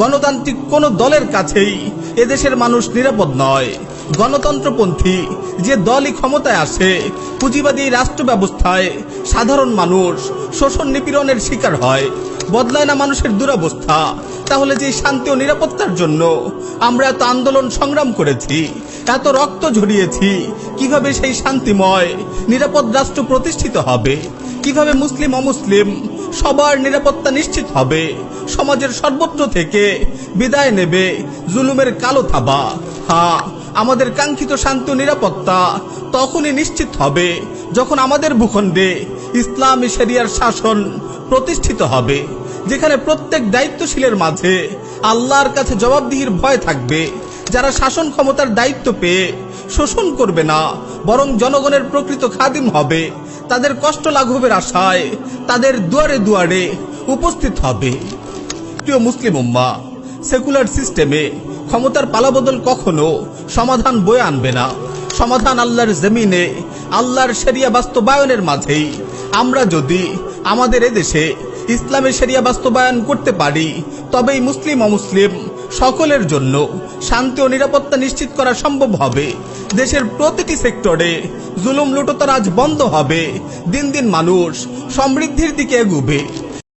গণতান্ত্রিক কোনো দলের কাছেই এদেশের মানুষ নিরাপদ নয়। গণতন্ত্রপন্থী যে দলই ক্ষমতায় আসে, পুঁজিবাদী রাষ্ট্র ব্যবস্থায় সাধারণ মানুষ শোষণ নিপীড়নের শিকার হয়, বদলায় না মানুষের দুরবস্থা। তাহলে যে শান্তি ও নিরাপত্তার জন্য আমরা এত আন্দোলন সংগ্রাম করেছি, এত রক্ত ঝরিয়েছি, কীভাবে সেই শান্তিময়, নিরাপদ রাষ্ট্র প্রতিষ্ঠিত হবে? কীভাবে মুসলিম, অমুসলিম সবার নিরাপত্তা নিশ্চিত হবে। সমাজের সর্বত্র থেকে বিদায় নেবে জুলুমের কালো থাবা। হা, আমাদের কাঙ্ক্ষিত শান্তি নিরাপত্তা তখনই নিশ্চিত হবে যখন আমাদের ভূখণ্ডে ইসলামী শরিয়ার শাসন প্রতিষ্ঠিত হবে, যেখানে প্রত্যেক দায়িত্বশীলের মাঝে আল্লাহর কাছে জবাবদিহির ভয় থাকবে। যারা শাসন ক্ষমতার দায়িত্ব পেয়ে শোষণ করবে না বরং জনগণের প্রকৃত খাদিম হবে। তাদের কষ্ট লাঘবের আশায় তাদের দুয়ারে দুয়ারে উপস্থিত হবে। প্রিয় মুসলিম উম্মা, সেকুলার সিস্টেমে ক্ষমতার পালাবদল কখনো সমাধান বয়ে আনবে না। সমাধান আল্লাহর জমিনে, আল্লাহর শরিয়া বাস্তবায়নের মাঝেই। আমরা যদি আমাদের এদেশে ইসলামের শরিয়া বাস্তবায়ন করতে পারি, তবেই মুসলিম অমুসলিম সকলের জন্য শান্তি ও নিরাপত্তা নিশ্চিত করা সম্ভব হবে। দেশের প্রতিটি সেক্টরে জুলুম লুটোতারাজ বন্ধ হবে। দিন দিন মানুষ সমৃদ্ধির দিকে এগুবে।